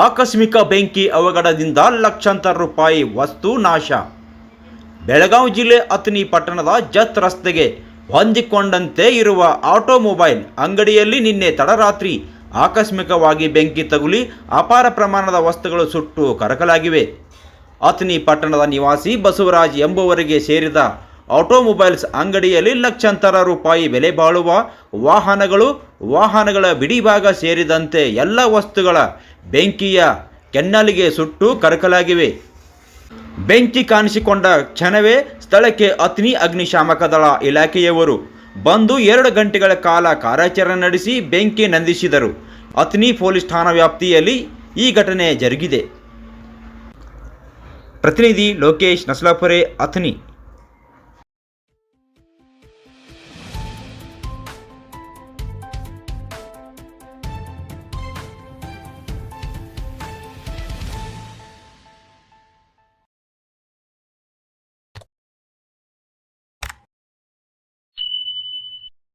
ಆಕಸ್ಮಿಕ ಬೆಂಕಿ ಅವಘಡದಿಂದ ಲಕ್ಷಾಂತರ ರೂಪಾಯಿ ವಸ್ತು ನಾಶ. ಬೆಳಗಾವಿ ಜಿಲ್ಲೆ ಅಥಣಿ ಪಟ್ಟಣದ ಜತ್ ರಸ್ತೆಗೆ ಹೊಂದಿಕೊಂಡಂತೆ ಇರುವ ಆಟೋಮೊಬೈಲ್ ಅಂಗಡಿಯಲ್ಲಿ ನಿನ್ನೆ ತಡರಾತ್ರಿ ಆಕಸ್ಮಿಕವಾಗಿ ಬೆಂಕಿ ತಗುಲಿ ಅಪಾರ ಪ್ರಮಾಣದ ವಸ್ತುಗಳು ಸುಟ್ಟು ಕರಕಲಾಗಿವೆ. ಅಥಣಿ ಪಟ್ಟಣದ ನಿವಾಸಿ ಬಸವರಾಜ್ ಎಂಬುವರಿಗೆ ಸೇರಿದ ಆಟೋಮೊಬೈಲ್ಸ್ ಅಂಗಡಿಯಲ್ಲಿ ಲಕ್ಷಾಂತರ ರೂಪಾಯಿ ಬೆಲೆ ಬಾಳುವ ವಾಹನಗಳು ವಾಹನಗಳ ಬಿಡಿಭಾಗ ಸೇರಿದಂತೆ ಎಲ್ಲ ವಸ್ತುಗಳ ಬೆಂಕಿಯ ಕೆನ್ನಲಿಗೆ ಸುಟ್ಟು ಕರಕಲಾಗಿವೆ. ಬೆಂಕಿ ಕಾಣಿಸಿಕೊಂಡ ಕ್ಷಣವೇ ಸ್ಥಳಕ್ಕೆ ಅತ್ನಿ ಅಗ್ನಿಶಾಮಕ ದಳ ಇಲಾಖೆಯವರು ಬಂದು ಎರಡು ಗಂಟೆಗಳ ಕಾಲ ಕಾರ್ಯಾಚರಣೆ ನಡೆಸಿ ಬೆಂಕಿ ನಂದಿಸಿದರು. ಅತ್ನಿ ಪೊಲೀಸ್ ಠಾಣಾ ವ್ಯಾಪ್ತಿಯಲ್ಲಿ ಈ ಘಟನೆ ಜರುಗಿದೆ. ಪ್ರತಿನಿಧಿ ಲೋಕೇಶ್ ನಸ್ಲಾಪುರೆ ಅಥಣಿ